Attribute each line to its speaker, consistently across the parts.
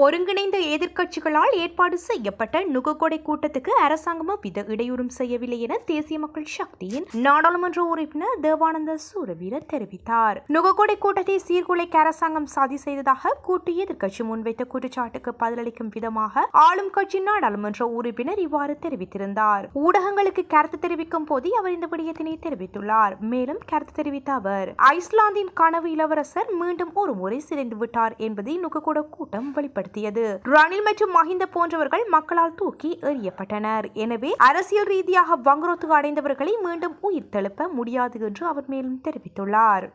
Speaker 1: ஒருங்கிணைந்த எதிர்க்கட்சிகளால் ஏற்பாடு செய்யப்பட்ட நுகக்கொடை கூட்டத்துக்கு அரசாங்கமும் வித இடையூறும் செய்யவில்லை என தேசிய மக்கள் சக்தியின் நாடாளுமன்ற உறுப்பினர் தேவானந்த சூரவீர தெரிவித்தார். நுகக்கொடை கூட்டத்தை சீர்குலைக்க அரசாங்கம் சதி செய்ததாக கூட்டு எதிர்க்கட்சி முன்வைத்த குற்றச்சாட்டுக்கு பதிலளிக்கும் விதமாக ஆளும் கட்சி நாடாளுமன்ற உறுப்பினர் இவ்வாறு தெரிவித்திருந்தார். ஊடகங்களுக்கு கருத்து தெரிவிக்கும் போது அவர் இந்த விடயத்தினை தெரிவித்துள்ளார். மேலும் கருத்து தெரிவித்த அவர் ஐஸ்லாந்தின் கனவு இளவரசர் மீண்டும் ஒரு முறை சிதைந்து விட்டார் என்பதை நுகக்கூட கூட்டம் ஏற்படுத்தியது ரணில் மற்றும் மஹிந்த போன்றவர்கள் மக்களால் தூக்கி எறியப்பட்டனர். எனவே அரசியல் ரீதியாக வங்குரோத்து அடைந்தவர்களை மீண்டும் உயிர் தெழுப்ப முடியாது என்று அவர் மேலும் தெரிவித்துள்ளார்.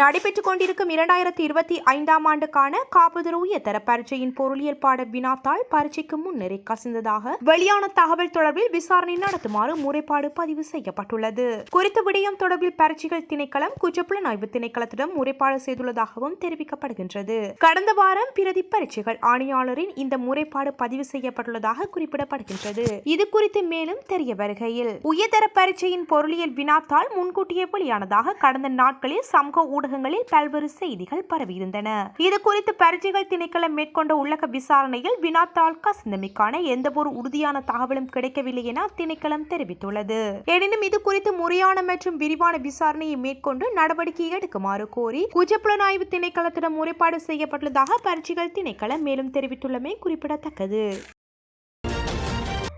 Speaker 1: நடைபெற்றுக் கொண்டிருக்கும் இரண்டாயிரத்தி இருபத்தி ஐந்தாம் ஆண்டுக்கான காப்புதல் தர பரீட்சையின் பொருளியல் பாட வினாத்தாள் பரீட்சைக்கு முன்னரே கசிந்ததாக வெளியான தகவல் தொடர்பில் விசாரணை நடத்துமாறு முறைப்பாடு பதிவு செய்யப்பட்டுள்ளது. குறித்த விடயம் தொடர்பில் பரீட்சைகள் திணைக்களம் குற்றப்புலனாய்வு திணைக்களத்திடம் முறைப்பாடு செய்துள்ளதாகவும் தெரிவிக்கப்படுகின்றது. கடந்த வாரம் பிரதி பரீட்சைகள் ஆணையாளரின் இந்த முறைப்பாடு பதிவு செய்யப்பட்டுள்ளதாக குறிப்பிடப்படுகின்றது. இது குறித்து மேலும் தெரிய வருகையில் உயர்தர பரீட்சையின் பொருளியல் வினாத்தாள் முன்கூட்டியே வெளியானதாக கடந்த நாட்களில் சமூக ஊடகங்களில் பல்வேறு செய்திகள் பரவியிருந்தன. இது குறித்து பரீட்சைகள் திணைக்களம் மேற்கொண்ட உள்ளக விசாரணையில் வினாத்தாள் கசிந்தமைக்கான எந்தவொரு உறுதியான தகவலும் கிடைக்கவில்லை என திணைக்களம் தெரிவித்துள்ளது. எனினும் இது குறித்து முறையான மற்றும் விரிவான விசாரணையை மேற்கொண்டு நடவடிக்கை எடுக்குமாறு கோரி குற்றப்புலனாய்வு திணைக்களத்திடம் முறைப்பாடு செய்யப்பட்டுள்ளதாக பரீட்சைகள் திணைக்களம் மேலும் தெரிவித்துள்ளமை குறிப்பிடத்தக்கது.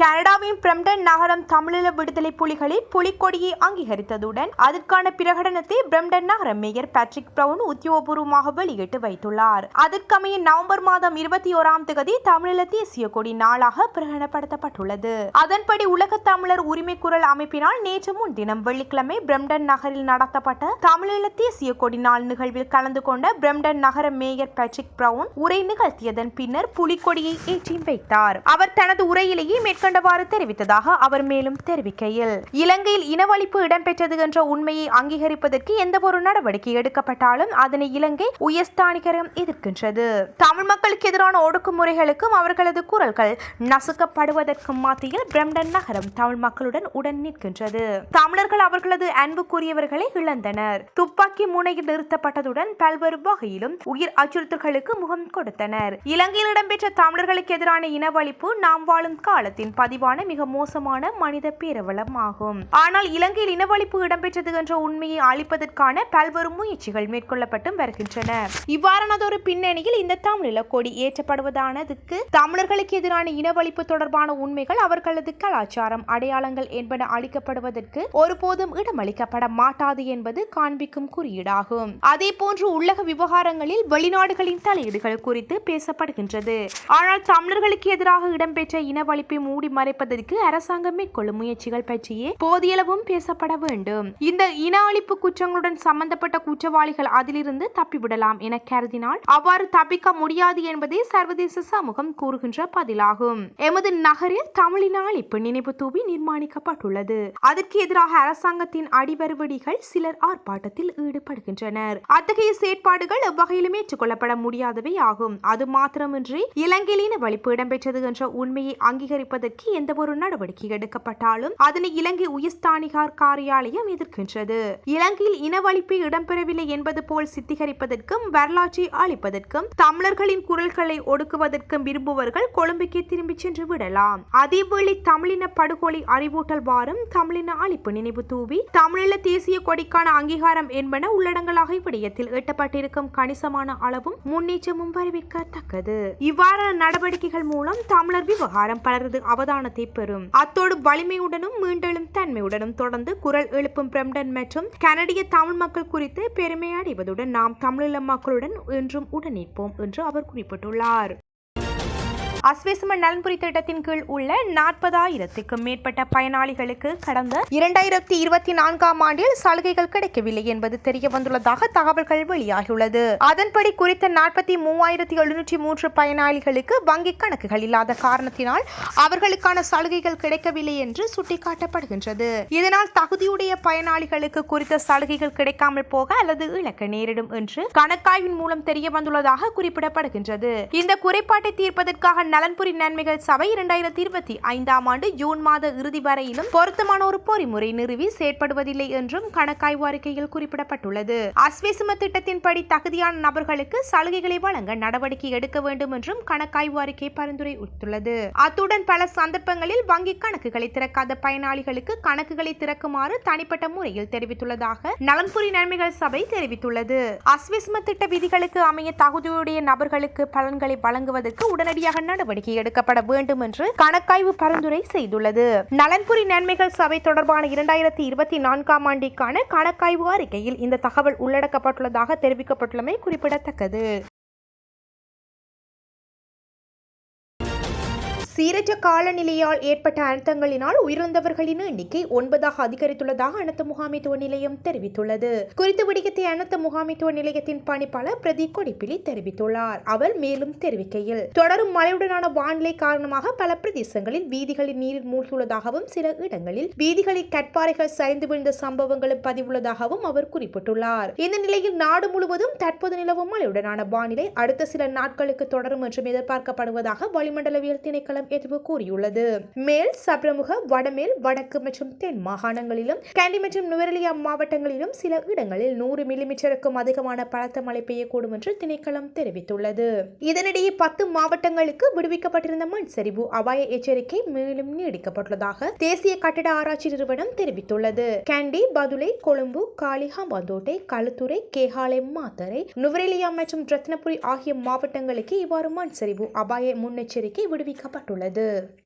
Speaker 1: கனடாவின் பிரம்டன் நகரம் தமிழீழ விடுதலை புலிகளின் புலிக்கொடியை அங்கீகரித்ததுடன் அதற்கான பிரகடனத்தை பிரம்டன் நகர மேயர் பேட்ரிக் பிரவுன் உத்தியோகபூர்வமாக வெளியிட்டு வைத்துள்ளார். அதற்கமைய நவம்பர் மாதம் இருபத்தி ஓராம் தேதி தமிழீழ தேசிய கொடி நாளாக பிரகடனப்படுத்தப்பட்டுள்ளது. அதன்படி உலக தமிழர் உரிமை குரல் அமைப்பினால் நேற்று முன்தினம் வெள்ளிக்கிழமை பிரம்டன் நகரில் நடத்தப்பட்ட தமிழீழ தேசிய கொடி நாள் நிகழ்வில் கலந்து கொண்ட பிரம்டன் நகர மேயர் பேட்ரிக் பிரவுன் உரை நிகழ்த்தியதன் பின்னர் புலிக்கொடியை ஏற்றி வைத்தார். அவர் தனது உரையிலேயே மேற்கண்டவாறு தெரிவித்ததாக அவர் மேலும் தெரிவிக்கையில் இலங்கையில் இனவழிப்பு இடம்பெற்றது என்ற உண்மையை அங்கீகரிப்பதற்கு எந்தவொரு நடவடிக்கை எடுக்கப்பட்டாலும் அதனை இலங்கை உயர்ஸ்தானிகரம் எதிர்க்கின்றது. தமிழ் மக்களுக்கு எதிரான ஒடுக்குமுறைகளுக்கும் அவர்களது குரல்கள் நசுக்கப்படுவதற்கும் மத்தியில் பிரம்டன் நகரம் தமிழ் மக்களுடன் உடன் நிற்கின்றது. தமிழர்கள் அவர்களது அன்புக்குரியவர்களை இழந்தனர். துப்பாக்கி முனையில் நிறுத்தப்பட்டதுடன் பல்வேறு வகையிலும் உயிர் அச்சுறுத்தல்களுக்கு முகம் கொடுத்தனர். இலங்கையில் இடம்பெற்ற தமிழர்களுக்கு எதிரான இனவழிப்பு நாம் வாழும் காலத்தின் பதிவான மிக மோசமான மனித பேரவலம் ஆகும் ஆனால் இலங்கையில் இனவழிப்பு இடம்பெற்றது என்ற உண்மையை அளிப்பதற்கான பல்வேறு முயற்சிகள் மேற்கொள்ளப்பட்டும் வருகின்றன. இவ்வாறானதொரு பின்னணியில் இந்த தமிழீழ கொடி ஏற்றப்படுவதானதுக்கு தமிழர்களுக்கு எதிரான இனவழிப்பு தொடர்பான உண்மைகள் அவர்களது கலாச்சாரம் அடையாளங்கள் என்பன அளிக்கப்படுவதற்கு ஒருபோதும் இடமளிக்கப்பட மாட்டாது என்பது காண்பிக்கும் குறியீடாகும். அதே போன்று உள்ளக விவகாரங்களில் வெளிநாடுகளின் தலையீடுகள் குறித்து பேசப்படுகின்றது. ஆனால் தமிழர்களுக்கு எதிராக இடம்பெற்ற இனவழிப்பை மூடி மறைப்பதற்கு அரசாங்கம் மேற்கொள்ளும் முயற்சிகள் பற்றியே போதியளவும் பேசப்பட வேண்டும். இந்த இன அழிப்பு குற்றங்களுடன் சம்பந்தப்பட்ட குற்றவாளிகள் அதிலிருந்து தப்பிவிடலாம் என கருதினால் அவ்வாறு தப்பிக்க முடியாது என்பதே சர்வதேச சமூகம் கூறுகின்ற பதிலாகும். எமது நகரில் தமிழின அழிப்பு நினைவு தூவி நிர்மாணிக்கப்பட்டுள்ளது. அதற்கு எதிராக அரசாங்கத்தின் அடிவருவடிகள் சிலர் ஆர்ப்பாட்டத்தில் ஈடுபடுகின்றனர். அத்தகைய செயற்பாடுகள் எவ்வகையிலும் ஏற்றுக்கொள்ளப்பட முடியாதவை ஆகும் அது மாத்திரமின்றி இலங்கையில் இனவழிப்பு இடம்பெற்றது என்ற உண்மையை அங்கீகரிப்பதற்கு எந்தவொரு நடவடிக்கை எடுக்கப்பட்டாலும் அதனை இலங்கை உயர்ஸ்தானிகார் காரியாலயம் எதிர்க்கின்றது. இலங்கையில் இனவழிப்பு இடம்பெறவில்லை என்பது போல் சித்திகரிப்பதற்கும் வரலாற்றை அளிப்பதற்கும் தமிழர்களின் குரல்களை ஒடுக்குவதற்கும் விரும்புவர்கள் கொழும்புக்கே திரும்பிச் சென்று விடலாம். அதேவேளை தமிழின படுகொலை அறிவூட்டல் வாரம் தமிழின அழிப்பு நினைவு தூவி தமிழீழ தேசிய கொடிக்கான அங்கீகாரம் என்பன உள்ளடங்கலாக இவ்விடயத்தில் எட்டப்பட்டிருக்கும் கணிசமான அளவும் முன்னேற்றமும் வரவேற்கத்தக்கது. இவ்வாறான நடவடிக்கைகள் மூலம் தமிழர் விவகாரம் பலரது அவதானத்தை பெறும். அத்தோடு வலிமையுடனும் மீண்டெழும் தன்மையுடனும் தொடர்ந்து குரல் எழுப்பும் பிரம்டன் மற்றும் கனடிய தமிழ் மக்கள் குறித்து பெருமையடைவதுடன் நாம் தமிழீழ மக்களுடன் என்றும் உடனிப்போம் என்று அவர் குறிப்பிட்டுள்ளார். அஸ்வேசும நலன்புரி திட்டத்தின் கீழ் உள்ள நாற்பதாயிரத்துக்கும் மேற்பட்ட பயனாளிகளுக்கு கடந்த இரண்டாயிரத்தி இருபத்தி நான்காம் ஆண்டில் சலுகைகள் கிடைக்கவில்லை என்பது தெரிய வந்துள்ளதாக தகவல்கள் வெளியாகியுள்ளது. அதன்படி குறித்த நாற்பத்தி மூவாயிரத்தி எழுநூற்றி மூன்று பயனாளிகளுக்கு வங்கி கணக்குகள் இல்லாத காரணத்தினால் அவர்களுக்கான சலுகைகள் கிடைக்கவில்லை என்று சுட்டிக்காட்டப்படுகின்றது. இதனால் தகுதியுடைய பயனாளிகளுக்கு குறித்த சலுகைகள் கிடைக்காமல் போக அல்லது இழக்க நேரிடும் என்று கணக்காய்வின் மூலம் தெரிய வந்துள்ளதாக குறிப்பிடப்படுகின்றது. இந்த குறைபாட்டை தீர்ப்பதற்காக நலன்புரி நன்மைகள் சபை இரண்டாயிரத்தி இருபத்தி ஐந்தாம் ஆண்டு ஜூன் மாத இறுதி வரையிலும் பொருத்தமான ஒரு பொறிமுறை நிறுவி செயற்படுவதில்லை என்றும் கணக்காய்வு அறிக்கையில் குறிப்பிடப்பட்டுள்ளது. அஸ்வேசும திட்டத்தின்படி தகுதியான நபர்களுக்கு சலுகைகளை வழங்க நடவடிக்கை எடுக்க வேண்டும் என்றும் கணக்காய்வு அறிக்கை பரிந்துரைத்துள்ளது அத்துடன் பல சந்தர்ப்பங்களில் வங்கி கணக்குகளை திறக்காத பயனாளிகளுக்கு கணக்குகளை திறக்குமாறு தனிப்பட்ட முறையில் தெரிவித்துள்ளதாக நலன்புரி நன்மைகள் சபை தெரிவித்துள்ளது. அஸ்விஸ்ம திட்ட விதிகளுக்கு அமைய தகுதியுடைய நபர்களுக்கு பலன்களை வழங்குவதற்கு உடனடியாக நடவடிக்கை எடுக்கப்பட வேண்டும் என்று கணக்காய்வு பரிந்துரை செய்துள்ளது. நலன்புரி நன்மைகள் சபை தொடர்பான இரண்டாயிரத்தி இருபத்தி நான்காம் ஆண்டிற்கான கணக்காய்வு அறிக்கையில் இந்த தகவல் உள்ளடக்கப்பட்டுள்ளதாக தெரிவிக்கப்பட்டுள்ளமை குறிப்பிடத்தக்கது. சீரற்ற காலநிலையால் ஏற்பட்ட அனர்த்தங்களினால் உயிரிழந்தவர்களின் எண்ணிக்கை ஒன்பதாக அதிகரித்துள்ளதாக அனர்த்த முகாமைத்துவ நிலையம் தெரிவித்துள்ளது. குறித்த விடயத்தை அனர்த்த முகாமைத்துவ நிலையத்தின் பணிப்பாளர் பிரதீப் கொடிப்பிலி தெரிவித்துள்ளார். அவர் மேலும் தெரிவிக்கையில் தொடரும் மழையுடனான வானிலை காரணமாக பல பிரதேசங்களில் வீதிகளில் நீரில் மூழ்கியுள்ளதாகவும் சில இடங்களில் வீதிகளில் கற்பாறைகள் சரிந்து விழுந்த சம்பவங்களும் பதிவுள்ளதாகவும் அவர் குறிப்பிட்டுள்ளார். இந்த நிலையில் நாடு முழுவதும் தற்போது நிலவும் மழையுடனான வானிலை அடுத்த சில நாட்களுக்கு தொடரும் என்றும் எதிர்பார்க்கப்படுவதாக வளிமண்டலவியல் திணைக்களம் எதிர்வு கூறியுள்ளது. மேல் சப்ரமுக வடமேல் வடக்கு மற்றும் தென் மாகாணங்களிலும் கேண்டி மற்றும் நுவரெலியா மாவட்டங்களிலும் சில இடங்களில் நூறு மில்லிமீட்டருக்கும் அதிகமான பலத்த மழை பெய்யக்கூடும் என்று திணைக்களம் தெரிவித்துள்ளது. இதனிடையே பத்து மாவட்டங்களுக்கு விடுவிக்கப்பட்டிருந்த மண் சரிவு அபாய எச்சரிக்கை மேலும் நீடிக்கப்பட்டுள்ளதாக தேசிய கட்டட ஆராய்ச்சி நிறுவனம் தெரிவித்துள்ளது. கேண்டி பதுளை கொழும்பு காலி களுத்துறை கேகாலை மாத்தரை நுவரெலியா மற்றும் ரத்னபுரி ஆகிய மாவட்டங்களுக்கு இவ்வாறு மண் சரிவு அபாய முன்னெச்சரிக்கை விடுவிக்கப்பட்டுள்ளது. la de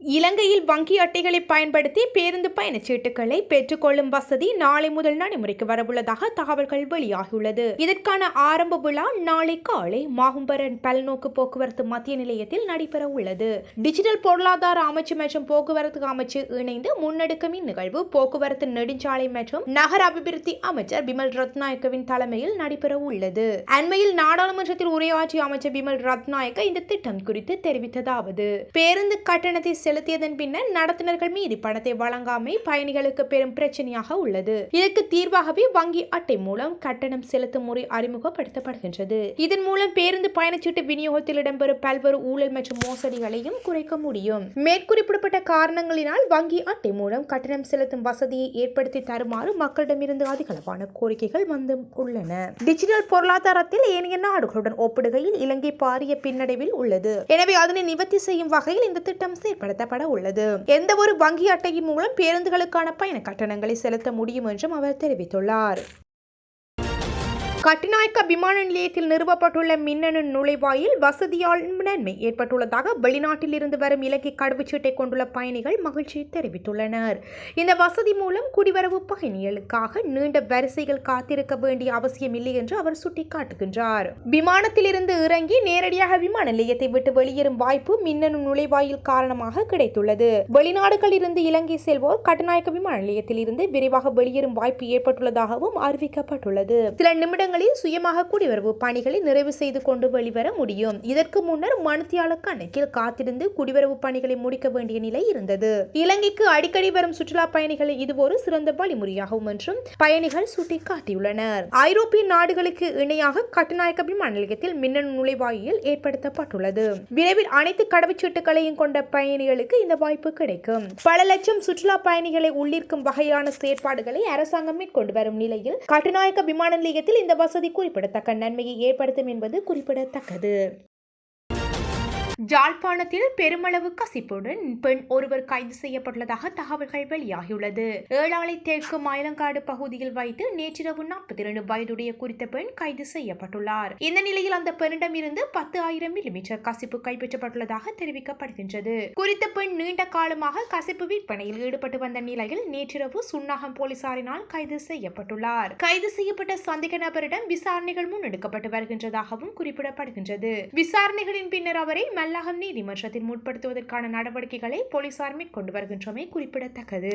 Speaker 1: இலங்கையில் வங்கி அட்டைகளை பயன்படுத்தி பேருந்து பயணச்சீட்டுகளை பெற்றுக்கொள்ளும் வசதி நாளை முதல் நடைமுறைக்கு வரவுள்ளதாக தகவல்கள் வெளியாகியுள்ளது. இதற்கான ஆரம்ப விழா நாளை காலை மாகும்பரன் பல்நோக்கு போக்குவரத்து மத்திய நிலையத்தில் நடைபெற உள்ளது. டிஜிட்டல் பொருளாதார அமைச்சு மற்றும் போக்குவரத்து அமைச்சு இணைந்து முன்னெடுக்கும் இந்நிகழ்வு போக்குவரத்து நெடுஞ்சாலை மற்றும் நகர அபிவிருத்தி அமைச்சர் பிமல் ரத்நாயக்கவின் தலைமையில் நடைபெற உள்ளது. அண்மையில் நாடாளுமன்றத்தில் உரையாற்றிய அமைச்சர் பிமல் ரத்நாயக்க இந்த திட்டம் குறித்து தெரிவித்ததாவது. பேருந்து கட்டணத்தை செலுத்தியதன் பின்னர் நடத்துனர்கள் மீது பணத்தை வழங்காமை பயணிகளுக்கு பெரும் பிரச்சனையாக உள்ளது. இதற்கு தீர்வாகவே வங்கி அட்டை மூலம் கட்டணம் செலுத்தும் முறை அறிமுகப்படுத்தப்படுகின்றது. இதன் மூலம் பேருந்து பயணச்சீட்டு விநியோகத்தில் இடம்பெறும் பல்வேறு ஊழல் மற்றும் மோசடிகளையும் குறைக்க முடியும். மேற்குறிப்பிடப்பட்ட காரணங்களினால் வங்கி அட்டை மூலம் கட்டணம் செலுத்தும் வசதியை ஏற்படுத்தி தருமாறு மக்களிடமிருந்து அதிகளவான கோரிக்கைகள் வந்து உள்ளன. டிஜிட்டல் பொருளாதாரத்தில் ஏனைய நாடுகளுடன் ஒப்பிடுகையில் இலங்கை பாரிய பின்னடைவில் உள்ளது. எனவே அதனை நிவர்த்தி செய்யும் வகையில் இந்த திட்டம் செயற்படுத்தப்பட உள்ளது. எந்த ஒரு வங்கி அட்டையின் மூலம் பேருந்துகளுக்கான பயண கட்டணங்களை செலுத்த முடியும் என்றும் அவர் தெரிவித்துள்ளார். கட்டிநாயக்க விமான நிலையத்தில் நிறுவப்பட்டுள்ள மின்னணு நுழைவாயில் வசதியால் நன்மை ஏற்பட்டுள்ளதாக வெளிநாட்டில் இருந்து வரும் இலங்கை கடவுச்சீட்டை கொண்டுள்ள பயணிகள் மகிழ்ச்சி தெரிவித்துள்ளனர். இந்த வசதி மூலம் குடிவரவு பயணிகளுக்காக நீண்ட வரிசைகள் காத்திருக்க வேண்டிய அவசியம் இல்லை என்று அவர் சுட்டிக்காட்டுகின்றார். விமானத்தில் இருந்து இறங்கி நேரடியாக விமான நிலையத்தை விட்டு வெளியேறும் வாய்ப்பு மின்னணு நுழைவாயில் காரணமாக கிடைத்துள்ளது. வெளிநாடுகளில் இருந்து இலங்கை செல்வோர் கட்டுநாயக்க விமான நிலையத்தில் இருந்து விரைவாக வெளியேறும் வாய்ப்பு ஏற்பட்டுள்ளதாகவும் அறிவிக்கப்பட்டுள்ளது. சில நிமிடங்கள் மாவட்டங்களில் சுயமாக குடிவரவு பணிகளை நிறைவு செய்து கொண்டு வெளிவர முடியும். இதற்கு முன்னர் மனுத்தியாள கணக்கில் காத்திருந்து குடிவரவு பணிகளை முடிக்க வேண்டிய நிலை இருந்தது. இலங்கைக்கு அடிக்கடி வரும் சுற்றுலா பயணிகளை இது ஒரு சிறந்த வழிமுறையாகும் என்றும் பயணிகள் சுட்டிக்காட்டியுள்ளனர். ஐரோப்பிய நாடுகளுக்கு இணையாக கட்டுநாயக்க விமான நிலையத்தில் மின்னணு நுழைவாயில் ஏற்படுத்தப்பட்டுள்ளது. விரைவில் அனைத்து கடவுச்சீட்டுகளையும் கொண்ட பயணிகளுக்கு இந்த வாய்ப்பு கிடைக்கும். பல லட்சம் சுற்றுலா பயணிகளை உள்ளிருக்கும் வகையான செயற்பாடுகளை அரசாங்கம் மேற்கொண்டு வரும் நிலையில் கட்டுநாயக்க விமான நிலையத்தில் இந்த வசதி குறிப்பிடத்தக்க நன்மையை ஏற்படுத்தும் என்பது குறிப்பிடத்தக்கது. ஜாழ்ப்பாணத்தில் பெருமளவு கசிப்புடன் பெண் ஒருவர் கைது செய்யப்பட்டுள்ளதாக தகவல்கள் வெளியாகியுள்ளது. ஏழாலை தெற்கு மயிலங்காடு பகுதியில் வைத்து நேற்றிரவு நாற்பத்தி இரண்டு வயதுடைய குறித்த பெண் கைது செய்யப்பட்டுள்ளார். இந்த நிலையில் அந்த பெண்ணிடம் இருந்து பத்து ஆயிரம் மில்லிமீட்டர் கசிப்பு கைப்பற்றப்பட்டுள்ளதாக தெரிவிக்கப்படுகின்றது. குறித்த பெண் நீண்ட காலமாக கசிப்பு விற்பனையில் ஈடுபட்டு வந்த நிலையில் நேற்றிரவு சுன்னாகம் போலீசாரினால் கைது செய்யப்பட்டுள்ளார். கைது செய்யப்பட்ட சந்தேக நபரிடம் விசாரணைகள் முன்னெடுக்கப்பட்டு வருகின்றதாகவும் குறிப்பிடப்படுகின்றது. விசாரணைகளின் பின்னர் அவரை மல்லாகம் நீதிமன்றத்தில் முற்படுத்துவதற்கான நடவடிக்கைகளை போலீசார் மேற்கொண்டு வருகின்றமை குறிப்பிடத்தக்கது.